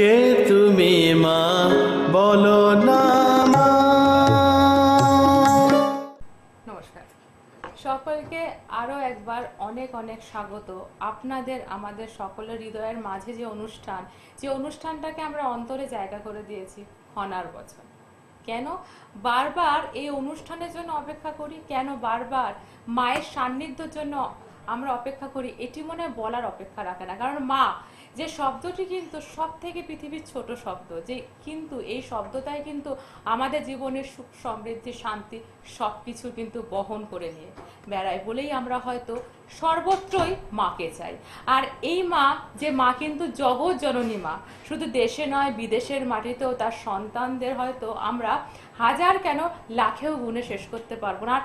কে তুমি মা? বলো না নমস্কার। সকলকে আরও একবার অনেক অনেক স্বাগত। আপনাদের, আমাদের সকলের হৃদয়ের মাঝে যে অনুষ্ঠান, যে অনুষ্ঠানটাকে আমরা অন্তরে জায়গা করে দিয়েছি, হনার বছর। কেন? বারবার এই অনুষ্ঠানের জন্য অপেক্ষা করি। কেন বারবার মায়ের সান্নিধ্যের জন্য আমরা অপেক্ষা করি? এটি মনে বলার অপেক্ষা রাখে না। কারণ মা যে শব্দটি কিন্তু সব থেকে পৃথিবীর ছোট শব্দ, যে কিন্তু এই শব্দটাই কিন্তু আমাদের জীবনের সুখ, সমৃদ্ধি, শান্তি সব কিছু কিন্তু বহন করে নিয়ে বেড়ায় বলেই আমরা হয়তো সর্বত্রই মাকে চাই। আর এই মা, যে মা কিন্তু জগৎ জননী মা, শুধু দেশে নয়, বিদেশের মাটিতেও তার সন্তানদের হয়তো আমরা হাজার কেন লাখেও গুণে শেষ করতে পারব না। আর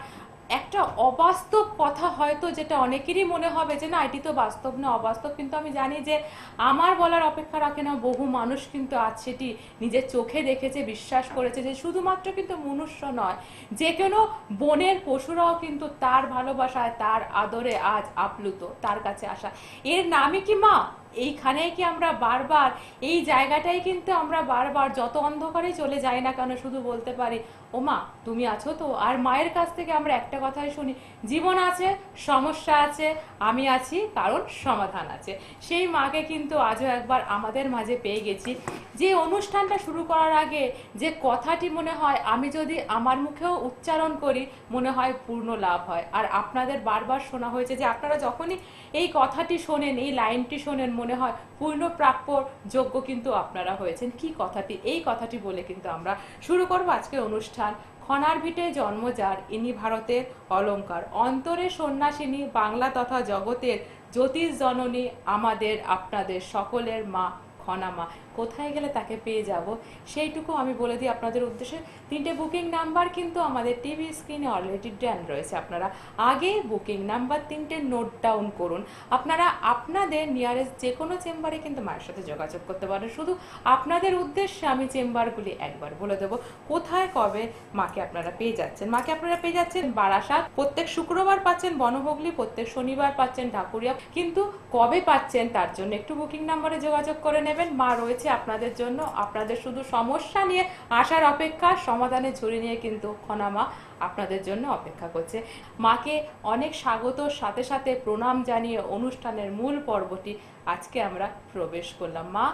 একটা অবাস্তব কথা হয়তো যেটা অনেকেরই মনে হবে যে না, এটি তো বাস্তব না, অবাস্তব। কিন্তু আমি জানি যে আমার বলার অপেক্ষা রাখে না, বহু মানুষ কিন্তু আজ সেটি নিজের চোখে দেখেছে, বিশ্বাস করেছে যে শুধুমাত্র কিন্তু মনুষ্য নয়, যে কোনো বনের পশুরাও কিন্তু তার ভালোবাসায়, তার আদরে আজ আপ্লুত, তার কাছে আসা। এর নামই কি মা? এইখানেই কি আমরা বারবার, এই জায়গাটাই কিন্তু আমরা বারবার, যত অন্ধকারে চলে যাই না কেন, শুধু বলতে পারি ও মা তুমি আছো তো? আর মায়ের কাছ থেকে আমরা একটা কথাই শুনি, জীবন আছে, সমস্যা আছে, আমি আছি, কারণ সমাধান আছে। সেই মাকে কিন্তু আজও একবার আমাদের মাঝে পেয়ে গেছি। যে অনুষ্ঠানটা শুরু করার আগে যে কথাটি মনে হয়, আমি যদি আমার মুখেও উচ্চারণ করি, মনে হয় পূর্ণ লাভ হয়। আর আপনাদের বারবার শোনা হয়েছে যে আপনারা যখনই এই কথাটি শোনেন, এই লাইনটি শোনেন, মনে হয় পূর্ণ প্রাপ্য যোগ্য কিন্তু আপনারা হয়েছেন। কি কথাটি? এই কথাটি বলে কিন্তু আমরা শুরু করব আজকে অনুষ্ঠান। খনার ভিটে জন্ম যার। ইনি ভারতের অলঙ্কার। অন্তরে সন্ন্যাসিনী, বাংলা তথা জগতের জ্যোতিষ জননী, আমাদের, আপনাদের সকলের মা খনা মা কোথায় গেলে তাকে পেয়ে যাব, সেইটুকু আমি বলে দিই আপনাদের উদ্দেশ্যে। তিনটে বুকিং নাম্বার কিন্তু আমাদের টিভি স্ক্রিনে অলরেডি ড্যান রয়েছে। আপনারা আগে বুকিং নাম্বার তিনটে নোট ডাউন করুন। আপনারা আপনাদের নিয়ারেস্ট যে কোনো চেম্বারে কিন্তু মায়ের সাথে যোগাযোগ করতে পারেন। শুধু আপনাদের উদ্দেশ্যে আমি চেম্বারগুলি একবার বলে দেবো। কোথায়, কবে মাকে আপনারা পেয়ে যাচ্ছেন? মাকে আপনারা পেয়ে যাচ্ছেন বারাসাত। প্রত্যেক শুক্রবার পাচ্ছেন বনহুগলি, প্রত্যেক শনিবার পাচ্ছেন ঢাকুরিয়া। কিন্তু কবে পাচ্ছেন তার জন্য একটু বুকিং নাম্বারে যোগাযোগ করে নেবেন। মা রয়েছে আপনাদের জন্য। আপনাদের শুধু সমস্যা নিয়ে আসার অপেক্ষা সমাধানের ঝুড়ি নিয়ে কিন্তু খনামা আপনাদের জন্য অপেক্ষা করছে। মাকে অনেক স্বাগতর সাথে সাথে প্রণাম জানিয়ে অনুষ্ঠানের মূল পর্বটি আজকে আমরা প্রবেশ করলাম। মা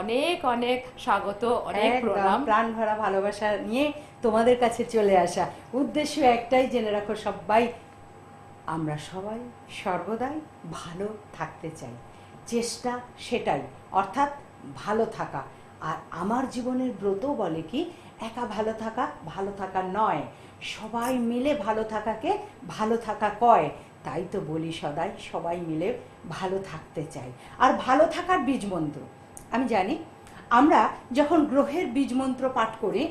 অনেক অনেক স্বাগত অনেক প্রণাম। প্রাণ ভরা ভালোবাসা নিয়ে তোমাদের কাছে চলে আসা। উদ্দেশ্য একটাই জেনে রাখো সবাই আমরা সবাই সর্বদাই ভালো থাকতে চাই। চেষ্টা সেটাই। অর্থাৎ ভালো থাকা। আর আমার জীবনের ব্রত বলে কি, একা ভালো থাকা ভালো থাকা নয়। সবাই মিলে ভালো থাকাকে ভালো থাকা কয়। তাই তো বলি সদাই, সবাই মিলে ভালো থাকতে চাই। আর ভালো থাকার বীজ মন্ত্র আমি জানি আমরা যখন গ্রহের বীজ মন্ত্র পাঠ করি,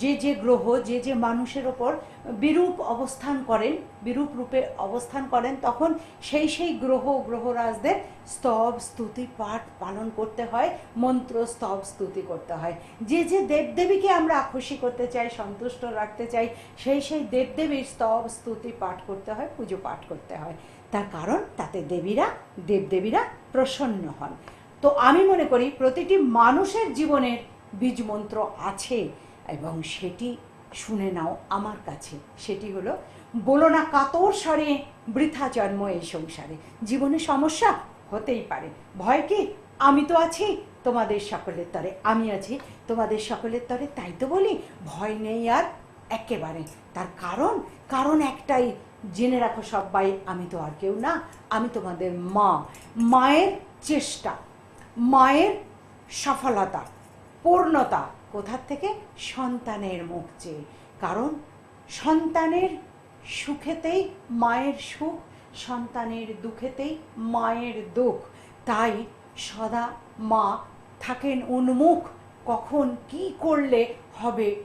যে যে গ্রহ, যে যে মানুষের ওপর বিরূপ অবস্থান করেন, বিরূপ রূপে অবস্থান করেন, তখন সেই সেই গ্রহ, গ্রহরাজদের স্তব, স্তুতি, পাঠ পালন করতে হয়, মন্ত্র, স্তব, স্তুতি করতে হয়। যে যে দেবদেবীকে আমরা খুশি করতে চাই, সন্তুষ্ট রাখতে চাই, সেই সেই দেবদেবীর স্তব, স্তুতি পাঠ করতে হয়, পুজো পাঠ করতে হয়। তার কারণ, তাতে দেবীরা, দেবদেবীরা প্রসন্ন হন। তো আমি মনে করি প্রতিটি মানুষের জীবনের বীজ মন্ত্র আছে এবং সেটি শুনে নাও আমার কাছে। সেটি হলো, বলো না কাতর স্বরে বৃথা জন্ম এই সংসারে। জীবনে সমস্যা হতেই পারে। ভয় কি? আমি তো আছি তোমাদের সকলের তরে। আমি আছি তোমাদের সকলের তরে, তাই তো বলি। ভয় নেই আর একেবারে। তার কারণ কারণ একটাই, জেনে রাখো সবাই আমি তো আর কেউ না, আমি তোমাদের মা। মায়ের চেষ্টা। মায়ের সফলতা, পূর্ণতা কোথার থেকে? সন্তানের মুখ চেয়ে। কারণ সন্তানের সুখেতেই মায়ের সুখ, সন্তানের দুঃখেতেই মায়ের দুঃখ। তাই সদা মা থাকেন উন্মুখ। কখন কি করলে হবে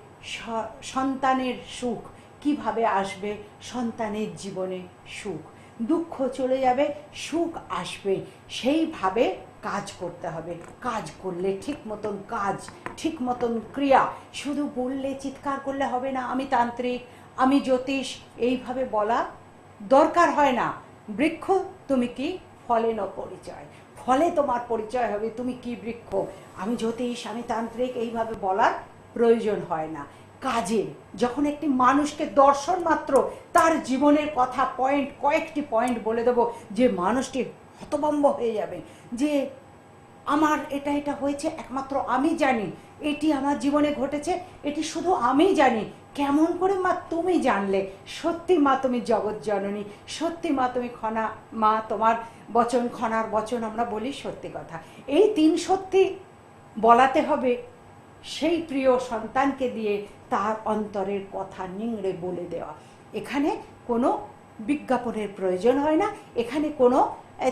সন্তানের সুখ? কীভাবে আসবে সন্তানের জীবনে সুখ? দুঃখ চলে যাবে, সুখ আসবে। সেইভাবে কাজ করতে হবে। কাজ করলে ঠিক মতন কাজ, ঠিক মতন ক্রিয়া। শুধু বললে, চিৎকার করলে হবে না, আমি তান্ত্রিক, আমি জ্যোতিষ, এইভাবে বলা দরকার হয় না। বৃক্ষ, তুমি কি? ফলে ন পরিচয়। ফলে তোমার পরিচয় হবে, তুমি কি বৃক্ষ? আমি জ্যোতিষ, আমি তান্ত্রিক, এইভাবে বলার প্রয়োজন হয় না। কাজে যখন একটি মানুষকে দর্শন মাত্র, তার জীবনের কথা পয়েন্ট কয়েকটি পয়েন্ট বলে দেবো। যে মানুষটি হতভম্ব হয়ে যাবে যে আমার এটা এটা হয়েছে, একমাত্র আমি জানি। এটি আমার জীবনে ঘটেছে, এটি শুধু আমি জানি। কেমন করে মা তুমি জানলে? সত্যি মা তুমি জগৎ জননী, সত্যি মা তুমি খনা, মা তোমার বচন, খনার বচন আমরা বলি সত্যি কথা। এই তিন সত্যি বলাতে হবে। সেই প্রিয় সন্তানকে দিয়ে তার অন্তরের কথা নিংড়ে বলে দেওয়া। এখানে কোনো বিজ্ঞাপনের প্রয়োজন হয় না, এখানে কোনো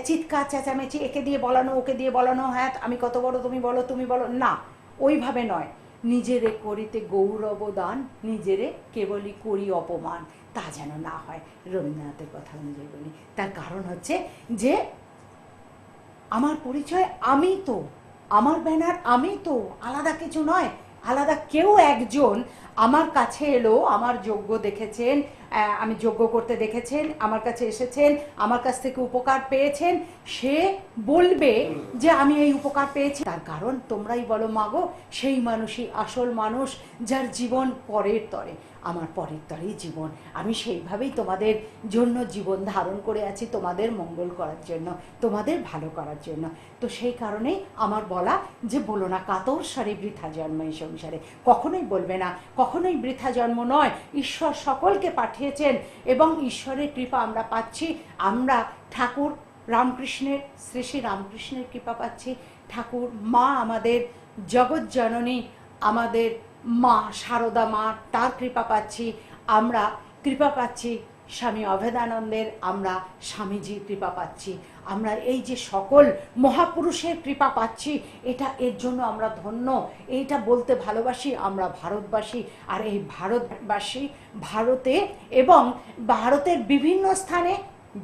চিৎকার, চেঁচামেচি, একে দিয়ে বলানো, ওকে দিয়ে বলানো হ্যাঁ আমি কত বড়, তুমি বলো তুমি বলো, না, ওইভাবে নয়। নিজেরে করিতে গৌরব দান নিজেরে কেবলই করি অপমান। তা যেন না হয়, রবীন্দ্রনাথের কথা অনুযায়ী বলি। তার কারণ হচ্ছে যে, আমার পরিচয় আমি তো, আমার ব্যানার আমি তো, আলাদা কিছু নয়, আলাদা কেউ একজন আমার কাছে এলো, আমার যোগ্য দেখেছেন আমি যোগ্য করতে দেখেছেন, আমার কাছে এসেছেন, আমার কাছ থেকে উপকার পেয়েছেন। সে বলবে যে আমি এই উপকার পেয়েছি। তার কারণ তোমরাই বলো মাগো, সেই মানুষই আসল মানুষ যার জীবন পরের তরে। আমার পরের তরেই জীবন। আমি সেইভাবেই তোমাদের জন্য জীবন ধারণ করে আছি, তোমাদের মঙ্গল করার জন্য, তোমাদের ভালো করার জন্য। তো সেই কারণেই আমার বলা যে বলো না, কাতর স্বরে বৃথা জন্ম এই সংসারে। কখনোই বলবে না কখনোই বৃথা জন্ম নয়। ঈশ্বর সকলকে পাঠিয়েছেন এবং ঈশ্বরের কৃপা আমরা পাচ্ছি। আমরা ঠাকুর রামকৃষ্ণের, শ্রী শ্রী রামকৃষ্ণের কৃপা পাচ্ছি। ঠাকুর, মা আমাদের জগৎ জননী, আমাদের মা সারদা মা, তার কৃপা পাচ্ছি। আমরা কৃপা পাচ্ছি স্বামী অভেদানন্দের আমরা স্বামীজির কৃপা পাচ্ছি। আমরা এই যে সকল মহাপুরুষের কৃপা পাচ্ছি, এটা এর জন্য আমরা ধন্য। এইটা বলতে ভালোবাসি আমরা ভারতবাসী। আর এই ভারতবাসী ভারতে এবং ভারতের বিভিন্ন স্থানে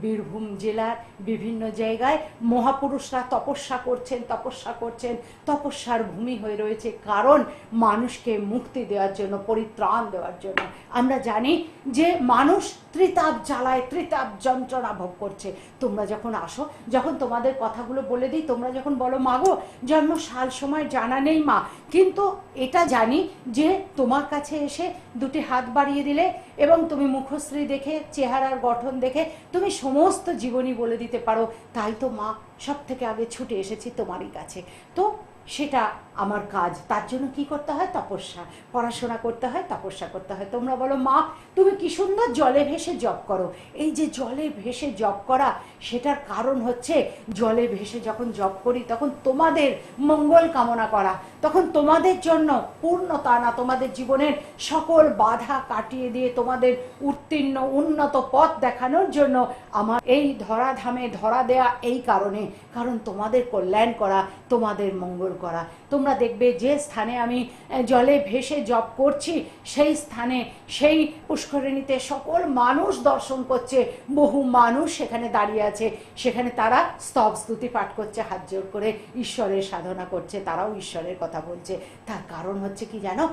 বীরভূম জেলার বিভিন্ন জায়গায় মহাপুরুষরা তপস্যা করছেন তপস্যা করছেন, তপস্যার ভূমি হয়ে রয়েছে কারণ মানুষকে মুক্তি দেওয়ার জন্য, পরিত্রাণ দেওয়ার জন্য। আমরা জানি যে মানুষ ত্রিতাপ জ্বালায়, ত্রিতাপ যন্ত্রণা ভোগ করছে। তোমরা যখন আসো, যখন তোমাদের কথাগুলো বলে দিই, তোমরা যখন বলো মাগো জন্ম সাল সময় জানা নেই মা। কিন্তু এটা জানি যে তোমার কাছে এসে দুটি হাত বাড়িয়ে দিলে এবং তুমি মুখশ্রী দেখে, চেহারার গঠন দেখে, তুমি সমস্ত জীবনী বলে দিতে পারো। তাই তো মা সব থেকে আগে ছুটে এসেছি তোমারই কাছে। তো সেটা আমার কাজ, তার জন্য কি করতে হয়? তপস্যা। পড়াশোনা করতে হয়, তপস্যা করতে হয়। তোমরা বলো, মা, তুমি কি সুন্দর জলে ভেসে জব করো? এই যে জলে ভেসে জব করা, সেটার কারণ হচ্ছে জলে ভেসে যখন জব করি, তখন তোমাদের মঙ্গল কামনা করা, তখন তোমাদের জন্য পূর্ণতা না, তোমাদের জীবনের সকল বাধা কাটিয়ে দিয়ে তোমাদের উত্তীর্ণ, উন্নত পথ দেখানোর জন্য আমার এই ধরাধামে ধরা দেয়া এই কারণে, কারণ তোমাদের কল্যাণ করা, তোমাদের মঙ্গল করা। তোমরা দেখবে যে স্থানে আমি জলে ভেসে জপ করছি, সেই স্থানে সেই পুষ্করিণীতে সকল মানুষ দর্শন করছে, বহু মানুষ সেখানে দাঁড়িয়ে আছে, সেখানে তারা স্তব স্তুতি পাঠ করছে, হাত জোর করে ঈশ্বরের সাধনা করছে, তারাও ঈশ্বরের কথা বলছে। তার কারণ হচ্ছে কি জানো?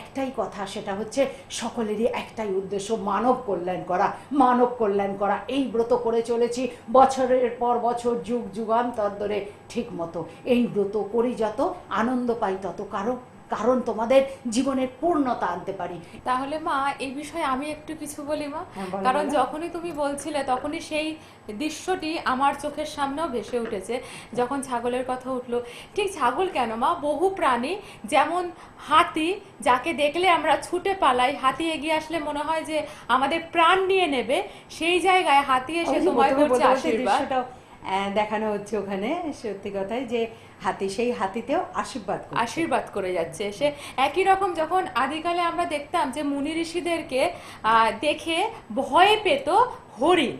একটাই কথা, সেটা হচ্ছে সকলেরই একটাই উদ্দেশ্য, মানব কল্যাণ করা। মানব কল্যাণ করা, এই ব্রত করে চলেছি, বছরের পর বছর যুগ যুগান্তর ধরে ঠিক মতো। এই ব্রত করি যত আনন্দ পাই তত কারণ কারণ তোমাদের জীবনের পূর্ণতা আনতে পারি। তাহলে মা এই বিষয়ে আমি একটু কিছু বলি মা। হ্যাঁ, কারণ যখনই তুমি বলছিলে তখনই সেই দৃশ্যটি আমার চোখের সামনেও ভেসে উঠেছে। যখন ছাগলের কথা উঠল ঠিক ছাগল কেন মা? বহু প্রাণী যেমন হাতি যাকে দেখলে আমরা ছুটে পালাই হাতি এগিয়ে আসলে মনে হয় যে আমাদের প্রাণ নিয়ে নেবে সেই জায়গায় হাতি এসে তোমায় করছে আশীর্বাদ। দেখানো হচ্ছে ওখানে সত্যি কথাই যে হাতি সেই হাতিতেও আশীর্বাদ আশীর্বাদ করে যাচ্ছে। সে একই রকম যখন আদিকালে আমরা দেখতাম যে মুনি ঋষিদেরকে দেখে ভয় পেত হরিণ।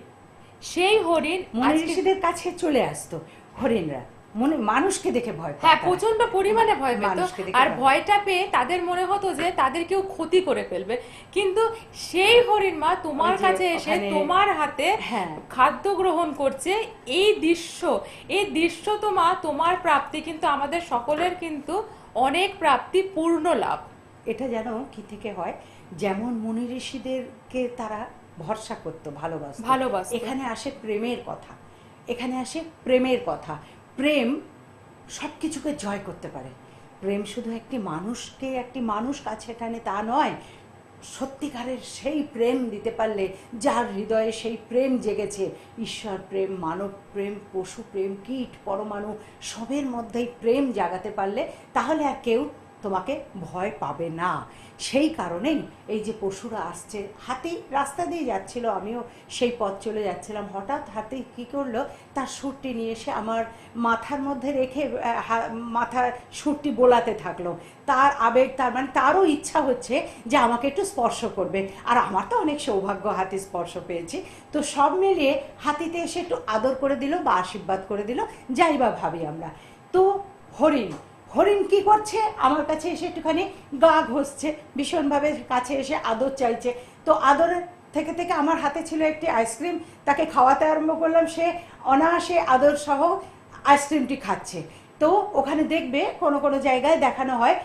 সেই হরিণ মুনি ঋষিদের কাছে চলে আসতো হরিণরা। মনে মানুষকে দেখে ভয় হ্যাঁ প্রচণ্ড পরিমাণে ভয় পেত। মানুষকে দেখে আর ভয়টা পেয়ে। তাদের মনে হতো যে তাদের কেউ ক্ষতি করে ফেলবে। কিন্তু সেই হরিণ মা তোমার কাছে এসে তোমার হাতে হ্যাঁ। খাদ্য গ্রহণ করছে। এই দৃশ্য এই দৃশ্য তো মা তোমার প্রাপ্তি কিন্তু আমাদের সকলের কিন্তু অনেক প্রাপ্তি পূর্ণ লাভ। এটা যেন কি থেকে হয়? যেমন মুনি ঋষিদেরকে তারা ভরসা করতো ভালোবাসতো। ভালোবাসতো। এখানে আসে প্রেমের কথা। এখানে আসে প্রেমের কথা। প্রেম সব কিছুকে জয় করতে পারে। প্রেম শুধু একটি মানুষকে, একটি মানুষ কাছে টানে তা নয়, সত্যিকারের সেই প্রেম দিতে পারলে, যার হৃদয়ে সেই প্রেম জেগেছে, ঈশ্বর প্রেম, মানব প্রেম, পশু প্রেম, কীট, পরমাণু, সবের মধ্যেই প্রেম জাগাতে পারলে, তাহলে আর কেউ তোমাকে ভয় পাবে না। সেই কারণেই এই যে পশুরা আসছে, হাতি রাস্তা দিয়ে যাচ্ছিল, আমিও সেই পথ চলে যাচ্ছিলাম। হঠাৎ হাতি কী করল, তার সুরটি নিয়ে এসে আমার মাথার মধ্যে রেখে মাথার সুরটি বোলাতে থাকল। তার আবেগ, তার মানে তারও ইচ্ছা হচ্ছে যে আমাকে একটু স্পর্শ করবে। আর আমার তো অনেক সৌভাগ্য হাতি স্পর্শ পেয়েছি। তো সব মিলিয়ে হাতিতে এসে একটু আদর করে দিল বা আশীর্বাদ করে দিল, যাই বা ভাবি আমরা। তো হরিণ হরিণ কি করছে? আমার কাছে এসে একটুখানি গা ঘষছে, ভীষণভাবে কাছে এসে আদর চাইছে। তো আদর থেকে থেকে আমার হাতে ছিল একটি আইসক্রিম, তাকে খাওয়াতে আরম্ভ করলাম সে, অনায়াসে আদর সহ আইসক্রিমটি খাচ্ছে। তো ওখানে দেখবে কোনো কোনো জায়গায় দেখানো হয়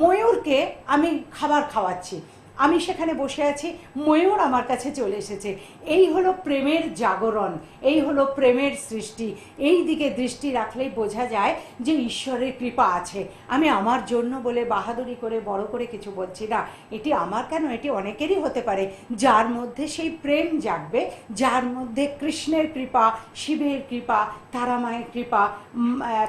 ময়ূরকে আমি খাবার খাওয়াচ্ছি। আমি সেখানে বসে আছি, ময়ূর আমার কাছে চলে এসেছে। এই হলো প্রেমের জাগরণ, এই হলো প্রেমের সৃষ্টি। এই দিকে দৃষ্টি রাখলেই বোঝা যায় যে ঈশ্বরের কৃপা আছে। আমি আমার জন্য বলে বাহাদুরি করে, বড় করে কিছু বলছি না। এটি আমার কেন? এটি অনেকেরই হতে পারে। যার মধ্যে সেই প্রেম জাগবে, যার মধ্যে কৃষ্ণের কৃপা, শিবের কৃপা তারা মায়ের কৃপা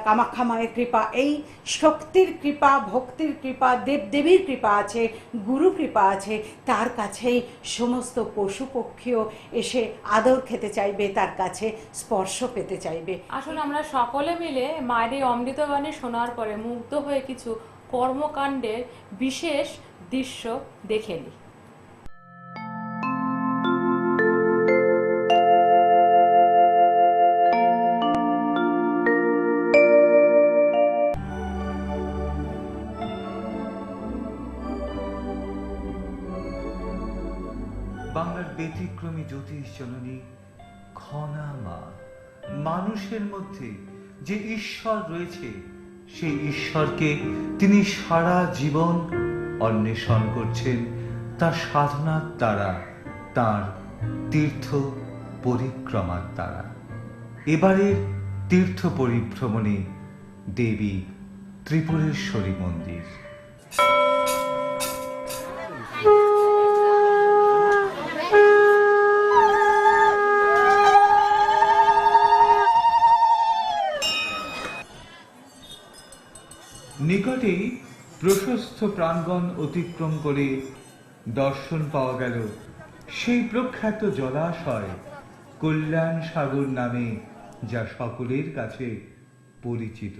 কামাখ্যা মায়ের কৃপা, এই শক্তির কৃপা, ভক্তির কৃপা, দেবদেবীর কৃপা আছে, গুরু কৃপা আছে তার কাছেই সমস্ত পশুপক্ষীও এসে আদর খেতে চাইবে, তার কাছে স্পর্শ পেতে চাইবে। আসলে আমরা সকলে মিলে মায়ের এই অমৃতবাণী শোনার পরে মুগ্ধ হয়ে কিছু কর্মকাণ্ডের বিশেষ দৃশ্য দেখে নিই। জ্যোতিষ জননী খনা মা মানুষের মধ্যে যে ঈশ্বর রয়েছে, সেই ঈশ্বরকে তিনি সারা জীবন অন্বেষণ করছেন। তার সাধনার দ্বারা, তার তীর্থ পরিক্রমার দ্বারা। এবারের তীর্থ পরিভ্রমণে দেবী ত্রিপুরেশ্বরী মন্দির। প্রশস্ত প্রাঙ্গণ অতিক্রম করে দর্শন পাওয়া গেল। সেই প্রখ্যাত জলাশয় কল্যাণ সাগর নামে, যা সকলের কাছে পরিচিত।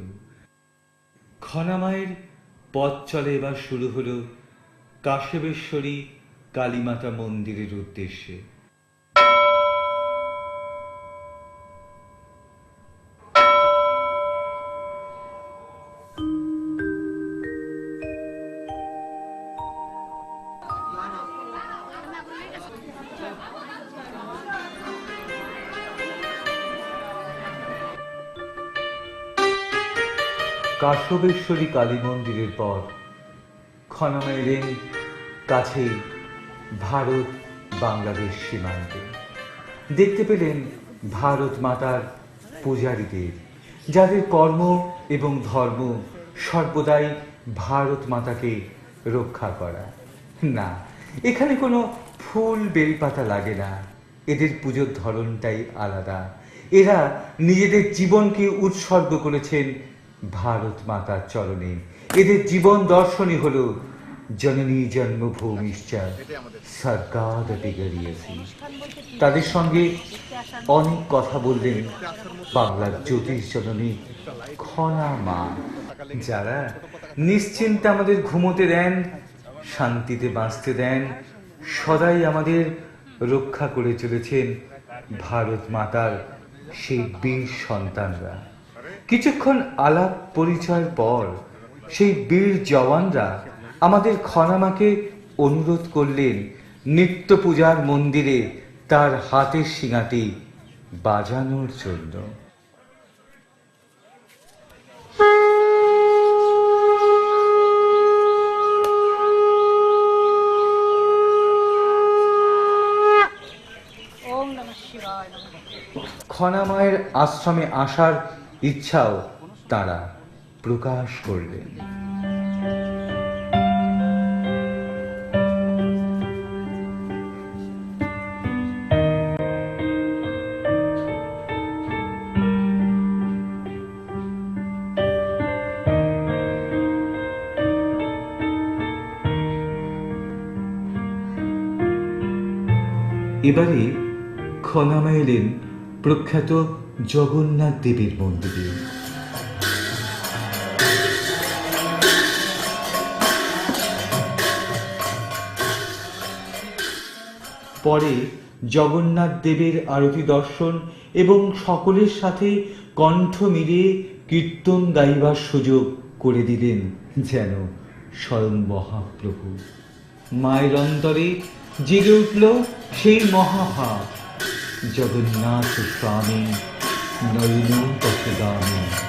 খনামায়ের পথ চলে এবার শুরু হলো কাশেবেশ্বরী কালীমাতা মন্দিরের উদ্দেশ্যে। কাশ্যপেশ্বরী কালী মন্দিরের পর খনামা এলেন কাছেই ভারত বাংলাদেশ সীমান্তে। দেখতে পেলেন ভারত মাতার পূজারীদের, যাদের কর্ম এবং ধর্ম সর্বদাই ভারত মাতাকে রক্ষা করা। না, এখানে কোনো ফুল বেলপাতা লাগে না। এদের পুজোর ধরনটাই আলাদা। এরা নিজেদের জীবনকে উৎসর্গ করেছেন ভারত মাতার চরণে। এদের জীবন দর্শনই হলো জননী জন্মভূমিশ্চা সরকার বিগড়িয়েছি। তাদের সঙ্গে অনেক কথা বললেন বাংলার জ্যোতিষ জননী খনা মা। যারা নিশ্চিন্তে আমাদের ঘুমোতে দেন শান্তিতে বাঁচতে দেন সদাই আমাদের রক্ষা করে চলেছেন ভারত মাতার সেই বীর সন্তানরা। কিছুক্ষণ আলাপ পরিচয়ের পর সেই বীর জওয়ানরা আমাদের খনামাকে অনুরোধ করলেন নিত্য পূজার মন্দিরে তার হাতের শিঙাটি বাজানোর জন্য। খনামায়ের আশ্রমে আসার ইচ্ছাও তারা প্রকাশ করলেন এবারে খনামা এলেন প্রখ্যাত জগন্নাথ দেবীর মন্দিরে। পরে জগন্নাথ দেবের আরতি দর্শন এবং সকলের সাথে কণ্ঠ মিলিয়ে কীর্তন গাইবার সুযোগ করে দিলেন যেন স্বয়ং মহাপ্রভু। মায়ের অন্তরে জেগে উঠল সেই মহাভাব। জগন্নাথ স্বামী नवीनों पुस्तकानी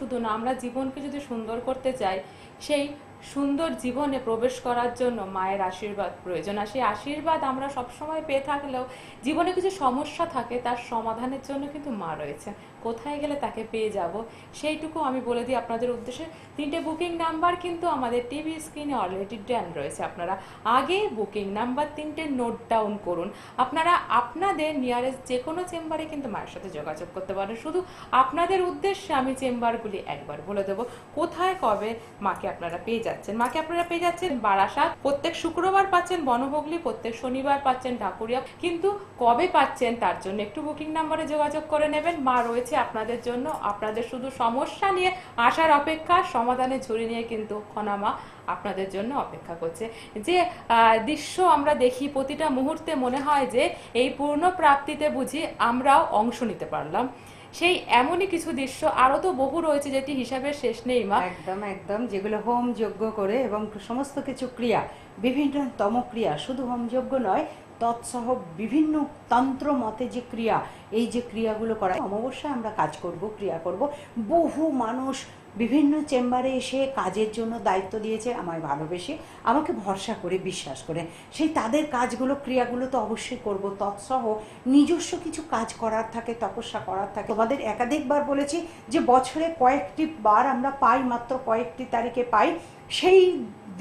শুধু না আমরা জীবনকে যদি সুন্দর করতে চাই সেই সুন্দর জীবনে প্রবেশ করার জন্য মায়ের আশীর্বাদ প্রয়োজন। আর সেই আশীর্বাদ আমরা সবসময় পেয়ে থাকলেও জীবনে কিছু সমস্যা থাকে, তার সমাধানের জন্য কিন্তু মা রয়েছে। কোথায় গেলে তাকে পেয়ে যাব? সেইটুকু আমি বলে দিই আপনাদের উদ্দেশ্যে। তিনটে বুকিং নাম্বার কিন্তু আমাদের টিভি স্ক্রিনে অলরেডি ড্যান রয়েছে আপনারা। আগে বুকিং নাম্বার তিনটে নোট ডাউন করুন। আপনারা আপনাদের নিয়ারেস্ট যে কোনো চেম্বারে কিন্তু মায়ের সাথে যোগাযোগ করতে পারেন। শুধু আপনাদের উদ্দেশ্যে আমি চেম্বারগুলি একবার বলে দেবো। কোথায়, কবে মাকে আপনারা পেয়ে যাচ্ছেন। মাকে আপনারা পেয়ে যাচ্ছেন বারাসাত। প্রত্যেক শুক্রবার পাচ্ছেন বনভোগলি প্রত্যেক শনিবার পাচ্ছেন ঢাকুরিয়া। কিন্তু কবে পাচ্ছেন তার জন্য একটু বুকিং নাম্বারে যোগাযোগ করে নেবেন। মা রয়েছে আপনাদের জন্য। আপনাদের শুধু সমস্যা নিয়ে আসার অপেক্ষা, সমাধানে ঝুড়ি নিয়ে কিন্তু খনামা আপনাদের জন্য অপেক্ষা করছে। যে দৃশ্য আমরা দেখি প্রতিটা মুহূর্তে মনে হয় যে, এই পূর্ণ প্রাপ্তিতে বুঝি আমরাও অংশ নিতে পারলাম। সেই এমনই কিছু দৃশ্য আরও তো বহু রয়েছে যেটি হিসাবের শেষ নেই, মা। একদম একদম, যেগুলো হোম যজ্ঞ করে এবং সমস্ত কিছু ক্রিয়া, বিভিন্ন তমক্রিয়া শুধু হোম যজ্ঞ নয়, তৎসহ বিভিন্ন তন্ত্র মতে যে ক্রিয়া, এই যে ক্রিয়াগুলো করা, অমাবস্যায় আমরা কাজ করব, ক্রিয়া করব, বহু মানুষ বিভিন্ন চেম্বারে এসে কাজের জন্য দায়িত্ব দিয়েছে, আমায় ভালোবেসে, আমাকে ভরসা করে, বিশ্বাস করে। সেই তাদের কাজগুলো, ক্রিয়াগুলো তো অবশ্যই করব। তৎসহ নিজস্ব কিছু কাজ করার থাকে, তপস্যা করার থাকে। তোমাদের একাধিকবার বলেছি যে বছরে কয়েকটি বার আমরা পাই, মাত্র কয়েকটি তারিখে পাই। সেই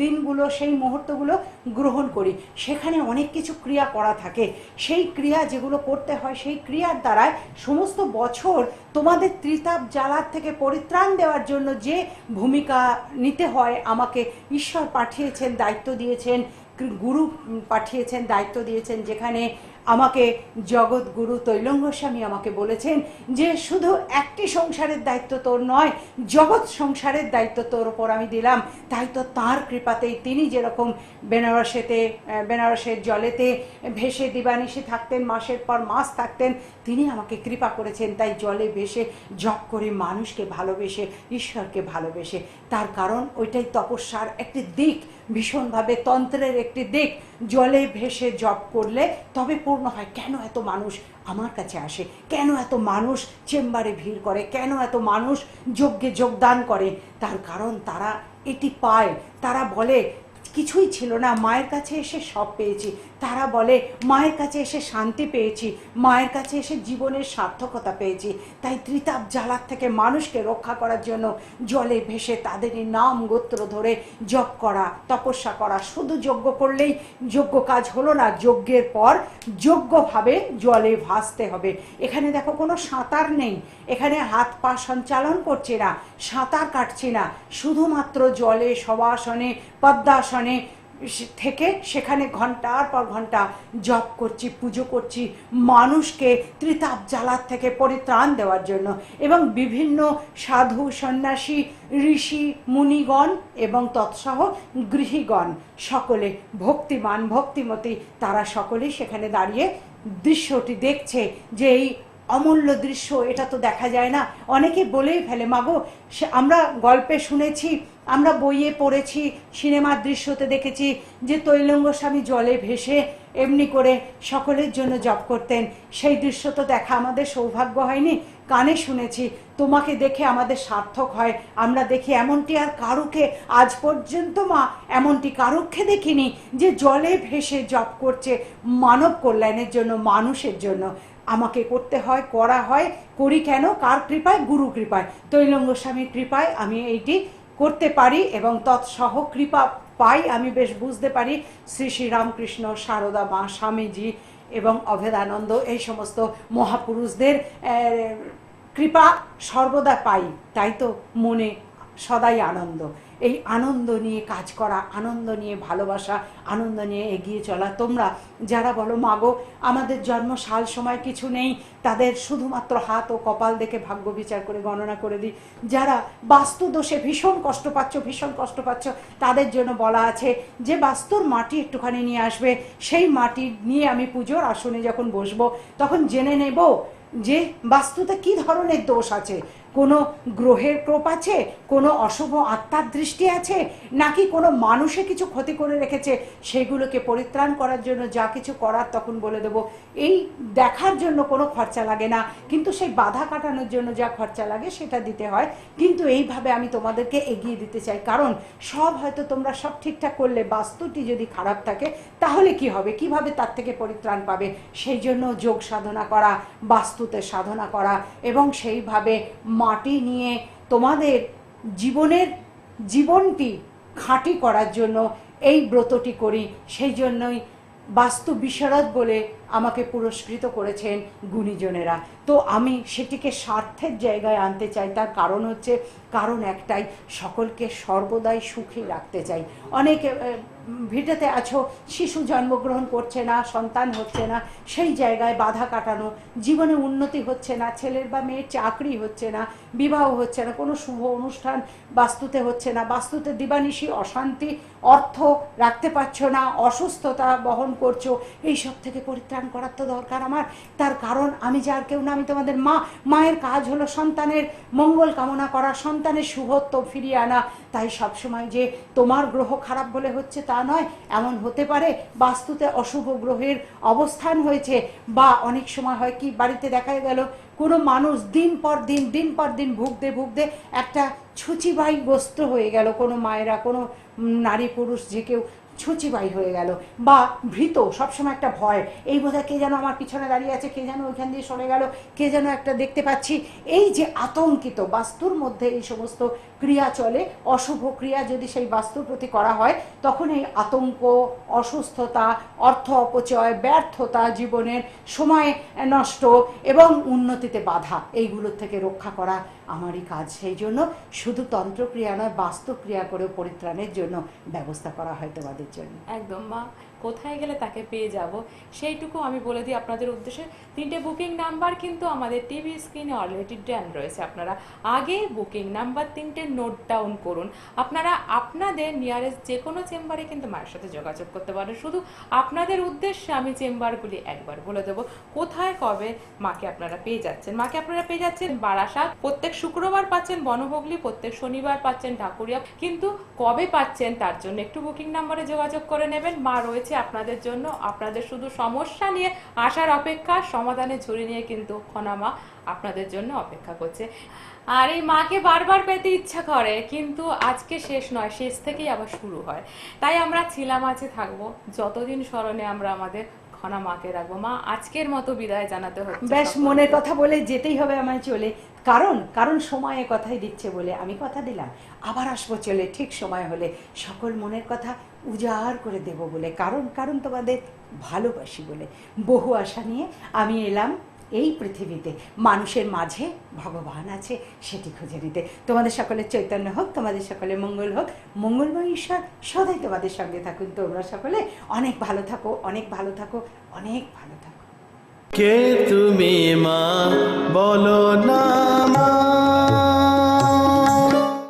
দিনগুলো, সেই মুহূর্তগুলো গ্রহণ করি। সেখানে অনেক কিছু ক্রিয়া করা থাকে। সেই ক্রিয়া যেগুলো করতে হয়, সেই ক্রিয়ার দ্বারায় সমস্ত বছর তোমাদের ত্রিতাপ জ্বালার থেকে পরিত্রাণ দেওয়ার জন্য যে ভূমিকা নিতে হয়, আমাকে ঈশ্বর পাঠিয়েছেন, দায়িত্ব দিয়েছেন, গুরু পাঠিয়েছেন, দায়িত্ব দিয়েছেন, যেখানে আমাকে জগৎগুরু তৈলঙ্গ স্বামী আমাকে বলেছেন যে শুধু একটি সংসারের দায়িত্ব তোর নয়, জগৎ সংসারের দায়িত্ব তোর ওপর আমি দিলাম। তাই তো তাঁর কৃপাতেই তিনি যেরকম বেনারসেতে বেনারসের জলেতে ভেসে দিবানিশি থাকতেন, মাসের পর মাস থাকতেন, তিনি আমাকে কৃপা করেছেন। তাই জলে ভেসে, জপ করে মানুষকে ভালোবেসে, ঈশ্বরকে ভালোবেসে তার কারণ ওইটাই তপস্যার একটি দিক, ভীষণভাবে তন্ত্রের একটি দিক। জলে ভেসে জপ করলে তবে পূর্ণ হয়। কেন এত মানুষ আমার কাছে আসে? কেন এত মানুষ চেম্বারে ভিড় করে? কেন এত মানুষ যজ্ঞে যোগদান করে? তার কারণ তারা এটি পায়। তারা বলে, কিছুই ছিল না, মায়ের কাছে এসে সব পেয়েছি। তারা বলে, মায়ের কাছে এসে শান্তি পেয়েছি, মায়ের কাছে এসে জীবনের সার্থকতা পেয়েছি। তাই ত্রিতাপ জ্বালার থেকে মানুষকে রক্ষা করার জন্য জলে ভেসে তাদেরই নাম গোত্র ধরে জপ করা, তপস্যা করা। শুধু যজ্ঞ করলেই যোগ্য কাজ হলো না, যজ্ঞের পর যোগ্যভাবে জলে ভাসতে হবে। এখানে দেখো কোনো সাঁতার নেই। এখানে হাত পা সঞ্চালন করছে না, সাঁতার কাটছে না। শুধুমাত্র জলে সবাসনে পদ্মাসনে থেকে সেখানে ঘণ্টার পর ঘণ্টা জপ করছি, পুজো করছি, মানুষকে ত্রিতাপ জ্বালার থেকে পরিত্রাণ দেওয়ার জন্য এবং বিভিন্ন সাধু, সন্ন্যাসী, ঋষি, মুনিগণ এবং তৎসহ গৃহীগণ সকলে ভক্তিমান, ভক্তিমতী, তারা সকলেই সেখানে দাঁড়িয়ে দৃশ্যটি দেখছে যে এই অমূল্য দৃশ্য, এটা তো দেখা যায় না। অনেকে বলেই ফেলে, মাগো আমরা গল্পে শুনেছি আমরা বইয়ে পড়েছি, সিনেমার দৃশ্যতে দেখেছি যে তৈলঙ্গ স্বামী জলে ভেসে এমনি করে সকলের জন্য জপ করতেন। সেই দৃশ্য তো দেখা আমাদের সৌভাগ্য হয়নি। কানে শুনেছি, তোমাকে দেখে আমাদের সার্থক হয়। আমরা দেখি এমনটি আর কারুকে আজ পর্যন্ত মা এমনটি কারুকে দেখিনি যে জলে ভেসে জপ করছে মানব কল্যাণের জন্য, মানুষের জন্য। আমাকে করতে হয়, করা হয়, করি কেন? কার কৃপায়? গুরু কৃপায়। তৈলঙ্গ স্বামীর কৃপায় আমি এইটি করতে পারি এবং তৎসহ কৃপা পাই। আমি বেশ বুঝতে পারি শ্রী শ্রী রামকৃষ্ণ, সারদা মা, স্বামীজি এবং অভেদানন্দ এই সমস্ত মহাপুরুষদের কৃপা সর্বদা পাই। তাই তো মনে সদাই আনন্দ। এই আনন্দ নিয়ে কাজ করা, আনন্দ নিয়ে ভালোবাসা, আনন্দ নিয়ে এগিয়ে চলা। তোমরা যারা বলো, মাগো, আমাদের জন্ম সাল সময় কিছু নেই। তাদের শুধুমাত্র হাত ও কপাল দেখে ভাগ্য বিচার করে গণনা করে দিই। যারা বাস্তু দোষে ভীষণ কষ্ট পাচ্ছ, ভীষণ কষ্ট পাচ্ছ, তাদের জন্য বলা আছে যে, বাস্তুর মাটি একটুখানি নিয়ে আসবে। সেই মাটি নিয়ে আমি পুজোর আসনে যখন বসবো, তখন জেনে নেব যে, বাস্তুতে কি ধরনের দোষ আছে। কোনো গ্রহের ক্রোপ আছে? কোনো অশুভ আত্মার দৃষ্টি আছে? নাকি কোনো মানুষে কিছু ক্ষতি করে রেখেছে? সেগুলোকে পরিত্রাণ করার জন্য যা কিছু করার তখন বলে দেবো। এই দেখার জন্য কোনো খরচা লাগে না। কিন্তু সেই বাধা কাটানোর জন্য যা খরচা লাগে সেটা দিতে হয়। কিন্তু এইভাবে আমি তোমাদেরকে এগিয়ে দিতে চাই। কারণ সব হয়তো তোমরা সব ঠিকঠাক করলে, বাস্তুটি যদি খারাপ থাকে, তাহলে কি হবে? কীভাবে তার থেকে পরিত্রাণ পাবে? সেই জন্য যোগ সাধনা করা, বাস্তুতে সাধনা করা, এবং সেইভাবে মাটি নিয়ে তোমাদের জীবনের জীবনটি খাঁটি করার জন্য এই ব্রতটি করি। সেই জন্যই বাস্তু বিশারদ বলে আমাকে পুরস্কৃত করেছেন গুণীজনেরা। তো আমি সেটিকে স্বার্থের জায়গায় আনতে চাই। তার কারণ হচ্ছে, কারণ একটাই, সকলকে সর্বদাই সুখী রাখতে চাই। অনেক ভিটেতে আছো, শিশু জন্মগ্রহণ করছে না, সন্তান হচ্ছে না, সেই জায়গায় বাধা কাটানো, জীবনে উন্নতি হচ্ছে না, ছেলের বা মেয়ের চাকরি হচ্ছে না, বিবাহ হচ্ছে না, কোনো শুভ অনুষ্ঠান বাস্তুতে হচ্ছে না, বাস্তুতে দিবানিশি, অশান্তি, অর্থ রাখতে পারছ না, অসুস্থতা বহন করছ, এইসব থেকে পরিত্রাণ করার তো দরকার আমার। তার কারণ আমি যার কেউ না, আমি তোমাদের মা। মায়ের কাজ হলো সন্তানের মঙ্গল কামনা করা, সন্তানের শুভত্ব ফিরিয়ে আনা তাই সবসময় যে তোমার গ্রহ খারাপ বলে হচ্ছে তা নয়, এমন হতে পারে বাস্তুতে অশুভ গ্রহের অবস্থান হয়েছে বা অনেক সময় হয় কি বাড়িতে দেখা গেল কোনো মানুষ দিন পর দিন দিন পর দিন ভুগতে ভুগতে একটা ছুচিবাহী গ্রস্ত হয়ে গেল, কোনো মায়েরা, কোনো নারী পুরুষ যে কেউ ছুচিবাই হয়ে গেল বা ভীত, সবসময় একটা ভয়, এই বোধহয় কে যেন আমার পিছনে দাঁড়িয়ে আছে, কে যেন ওইখান দিয়ে সরে গেল, কে যেন একটা দেখতে পাচ্ছি। এই যে আতঙ্কিত বাস্তুর মধ্যে এই সমস্ত ক্রিয়া চলে, অশুভ ক্রিয়া যদি সেই বাস্তুর প্রতি করা হয়, তখন এই আতঙ্ক, অসুস্থতা, অর্থ অপচয়, ব্যর্থতা জীবনের সময় নষ্ট এবং উন্নতিতে বাধা, এইগুলোর থেকে রক্ষা করা আমারই কাজ। সেই জন্য শুধু তন্ত্রক্রিয়া নয় বাস্তব ক্রিয়া করেও পরিত্রাণের জন্য ব্যবস্থা করা হয় তোমাদের জন্য। একদম মা। কোথায় গেলে তাকে পেয়ে যাব, সেইটুকু আমি বলে দিই আপনাদের উদ্দেশ্যে। তিনটে বুকিং নাম্বার কিন্তু আমাদের টিভি স্ক্রিনে অলরেডি ড্যান রয়েছে। আপনারা আগে বুকিং নাম্বার তিনটে নোট ডাউন করুন। আপনারা আপনাদের নিয়ারেস্ট যে কোনো চেম্বারে কিন্তু মায়ের সাথে যোগাযোগ করতে পারেন। শুধু আপনাদের উদ্দেশ্যে আমি চেম্বারগুলি একবার বলে দেবো। কোথায়, কবে মাকে আপনারা পেয়ে যাচ্ছেন? মাকে আপনারা পেয়ে যাচ্ছেন বারাসাত। প্রত্যেক শুক্রবার পাচ্ছেন বনভোগলি প্রত্যেক শনিবার পাচ্ছেন ঢাকুরিয়া। কিন্তু কবে পাচ্ছেন তার জন্য একটু বুকিং নাম্বারে যোগাযোগ করে নেবেন। মা রয়েছে আপনাদের জন্য। আপনাদের শুধু সমস্যা নিয়ে আসার অপেক্ষা সমাধানে ঝুড়ি নিয়ে কিন্তু খনামা আপনাদের জন্য অপেক্ষা করছে। আর এই মাকে বারবার পেতে ইচ্ছা করে কিন্তু আজকে শেষ নয় শেষ থেকেই আবার শুরু হয়। তাই আমরা ছিলাম আছে থাকব। যতদিন স্মরণে আমরা আমাদের খনা মাকে রাখব। মা আজকের মতো বিদায় জানাতে হচ্ছে বেশ মনের কথা বলে যেতেই হবে আমায় চলে। কারণ কারণ সময়ে কথাই দিচ্ছে বলে আমি কথা দিলাম। আবার আসব চলে, ঠিক সময় হলে। সকল মনের কথা উজাড় করে দেব বলে। কারণ কারণ তোমাদের ভালোবাসি বলে। বহু আশা নিয়ে আমি এলাম এই পৃথিবীতে। মানুষের মাঝে ভগবান আছে, সেটি খুঁজে নিতে। তোমাদের সকলের চৈতন্য হোক, তোমাদের সকলে মঙ্গল হোক। মঙ্গলময় ঈশ্বর, সদাই তোমাদের সঙ্গে থাকুন। তোমরা সকলে অনেক ভালো থাকো, অনেক ভালো থাকো, অনেক ভালো থাকো। কে তুমি মা? বলো না মা।